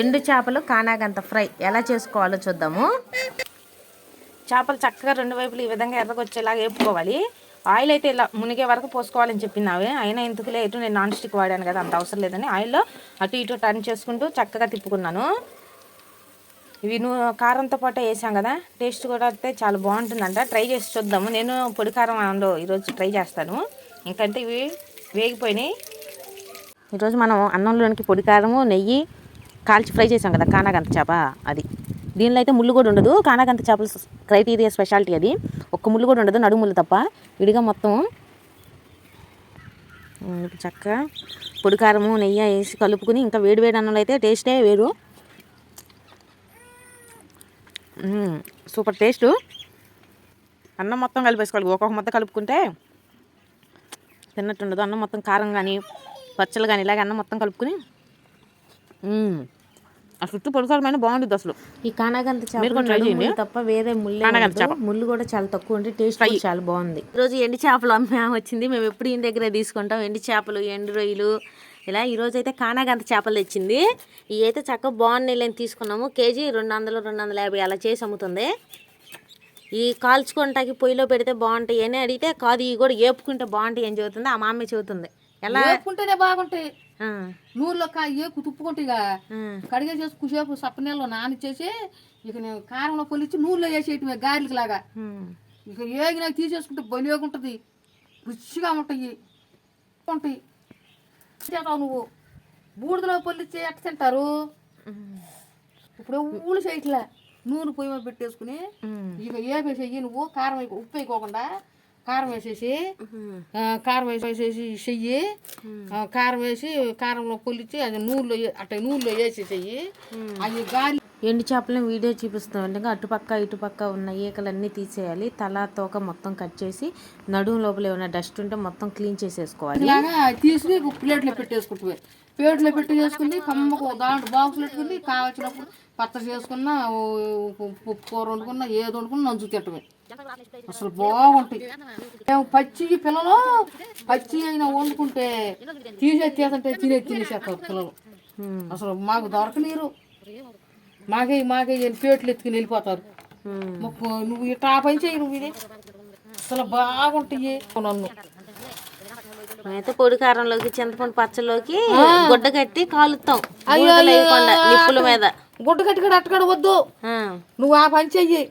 ఎండు చేపలు కానాగంత ఫ్రై. ఎలా చేసుకోవాలో చూద్దాము. చేపలు చక్కగా రెండు వైపులు ఈ విధంగా ఎర్రగొచ్చేలాగా వేపుకోవాలి. ఆయిల్ అయితే ఇలా మునిగే వరకు పోసుకోవాలని చెప్పినావే అయినా ఎందుకులే ఇటు నేను నాన్ స్టిక్ వాడాను కదా అంత అవసరం లేదని ఆయిల్లో అటు ఇటు టర్న్ చేసుకుంటూ చక్కగా తిప్పుకున్నాను. ఇవి నువ్వు కారంతో పాటు వేసాం కదా టేస్ట్ కూడా అయితే చాలా బాగుంటుందంట. ట్రై చేసి చూద్దాము. నేను పొడి కారం అందులో ఈరోజు ట్రై చేస్తాను. ఇంకంటే ఇవి వేగిపోయినాయి. ఈరోజు మనం అన్నంలోనికి పొడి కారము నెయ్యి కాల్చి ఫ్రై చేసాం కదా కానాగంత చేప అది. దీనిలో అయితే ముళ్ళు కూడా ఉండదు. కానాగంత చేపల క్రైటీరియా స్పెషాలిటీ అది. ఒక్క ముళ్ళు కూడా ఉండదు నడుము ముళ్ళు తప్ప. విడిగా మొత్తం చక్క చక్కగా పొడి కారము నెయ్యి వేసి కలుపుకుని ఇంకా వేడి వేడి అన్నంలో అయితే టేస్టే వేరు. Super taste. అన్నం మొత్తం కలిపేసుకోవాలి. ఒక్కొక్క మొత్తం కలుపుకుంటే తిన్నట్టు ఉండదు. అన్నం మొత్తం కారం కానీ పచ్చళ్ళు కానీ ఇలాగ అన్నం మొత్తం కలుపుకుని చుట్టూ పొడికారమైన బాగుంటుంది అసలు. ఈ కానాగంత చేపలు తప్ప వేరే ముళ్ళు. ముళ్ళు కూడా చాలా తక్కువ ఉంటే టేస్ట్ కూడా చాలా బాగుంది. ఈరోజు ఎండి చేపలు అమ్మే వచ్చింది. మేము ఎప్పుడు ఇంటి దగ్గర తీసుకుంటాం. ఎండి చేపలు ఎండు రొయ్యలు. ఇలా ఈరోజు అయితే కానాగంత చేపలు తెచ్చింది. ఇవి అయితే చక్కగా బాగున్నాయి తీసుకున్నాము. కేజీ రెండు వందలు రెండు వందల యాభై అలా చేసి అమ్ముతుంది. ఈ కాల్చుకుంటాకి పొయ్యిలో పెడితే బాగుంటాయి. అని అడిగితే కాదు ఇవి కూడా ఏపుకుంటే బాగుంటాయి అని చెబుతుంది. ఆ మా అమ్మ చెబుతుంది. ఎలా? వేపుకుంటేనే బాగుంటాయి. ఆ, నూనెలో కా ఏకు తుప్పుకుంటే ఇక. ఆ, కడిగేసేసి కుసేపు సప్ప నీళ్ళలో నానిచ్చేసి ఇక నేను కారంలో పొలిచి నూనెలో వేసేయటమే గారెలకి లాగా. ఇక ఏగినాక తీసేసుకుంటే బలిగుంటుంది రుచిగా ఉంటాయి. ఉంటాయి. చేస్తావు నువ్వు. బూడిదలో పొల్లిచ్చి ఎట్ట తింటారు. ఇప్పుడు ఊళ్ళు చేయట్లే. నూనె పొయ్యి పెట్టేసుకుని ఇక ఏపేసేయి నువ్వు. కారం ఉప్పు వేయకోకుండా కారం వేసేసి కారం వేసి వేసేసి చెయ్యి కారం వేసి కారంలో పొలిచి అది నూనెలో అట్ట నూనెలో వేసేసేయి అవి గాలి ఎండు చేపలను వీడియో చూపిస్తాం అంటే అటుపక్క ఇటుపక్క ఉన్న ఈకలన్నీ తీసేయాలి. తల తోక మొత్తం కట్ చేసి నడుము లోపల ఏమైనా డస్ట్ ఉంటే మొత్తం క్లీన్ చేసేసుకోవాలి. ఇలాగా తీసుకుని ప్లేట్లో పెట్టేసుకుంటుంది ప్లేట్లో పెట్టి చేసుకుని కమ్మకు దాంట్లో బాక్స్ పెట్టుకుని కావచ్చినప్పుడు పచ్చడి చేసుకున్నా ఓ పప్పు కూర వండుకున్నా ఏది వండుకున్నా నంచు తింటమే. అసలు బాగుంటాయి. మేము పచ్చి పిల్లలు పచ్చి అయినా వండుకుంటే తీసే తీసంటే తినే తినేసేస్తారు పిల్లలు. అసలు మాకు దొరకలేరు మాకే మాకే పేట్లు ఎత్తుకుని వెళ్ళిపోతారు. నువ్వు ఇట్లా ఆ పని చేయి నువ్వు ఇది? అసలు బాగుంటాయి. నన్ను. మేమైతే పొడి కారంలోకి చింతపండు పచ్చలోకి గుడ్డ కట్టి కాలుతాం. నిప్పుల మీద. గుడ్డ కట్టి అట్టకడ వద్దు. నువ్వు ఆ పని చెయ్యి.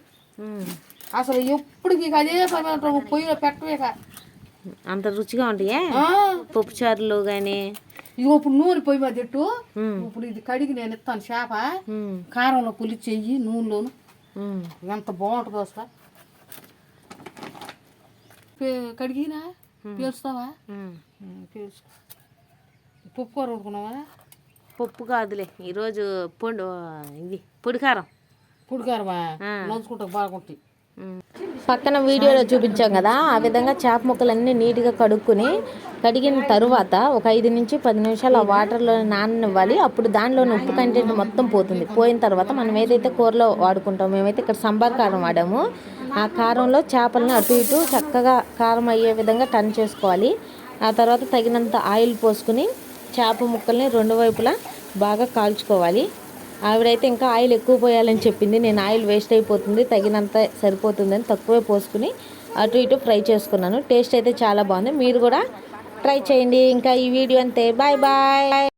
అసలు ఎప్పటికి ఇక అదే పని నువ్వు పొయ్యిలో పెట్టవేక అంత రుచిగా ఉంటాయే? పప్పు చారులు కానీ ఇది ఇప్పుడు నూనె పొయ్యి మీద పెట్టు. ఇప్పుడు ఇది కడిగి నేను ఇస్తాను చేప. కారంలో పులి చెయ్యి నూనెలోను. ఎంత బాగుంటుందో అసలు. కడిగినా? పేలుస్తావా? పేల్చు. పప్పు కూర వండుకున్నావా? పప్పు కాదులే. ఈరోజు పొడి ఇది పొడి కారం పొడి కారమా నంచుకుంటా బాగుంటాయి. పక్కన వీడియోలో చూపించాం కదా ఆ విధంగా చేప ముక్కలన్నీ నీట్గా కడుక్కుని కడిగిన తరువాత ఒక ఐదు నుంచి పది నిమిషాలు ఆ వాటర్లో నాననివ్వాలి. అప్పుడు దానిలోని ఉప్పు కంటెంట్ మొత్తం పోతుంది. పోయిన తర్వాత మనం ఏదైతే కూరలో వాడుకుంటాం మేమైతే ఇక్కడ సంబార్ కారం వాడాము. ఆ కారంలో చేపలను అటు ఇటు చక్కగా కారం అయ్యే విధంగా టర్న్ చేసుకోవాలి. ఆ తర్వాత తగినంత ఆయిల్ పోసుకుని చేప ముక్కల్ని రెండు వైపులా బాగా కాల్చుకోవాలి. ఆవిడైతే ఇంకా ఆయిల్ ఎక్కువ పోయాలని చెప్పింది. నేను ఆయిల్ వేస్ట్ అయిపోతుంది తగినంత సరిపోతుందని తక్కువే పోసుకుని అటు ఇటు ఫ్రై చేసుకున్నాను. టేస్ట్ అయితే చాలా బాగుంది. మీరు కూడా ట్రై చేయండి. ఇంకా ఈ వీడియో అంతే. Bye bye.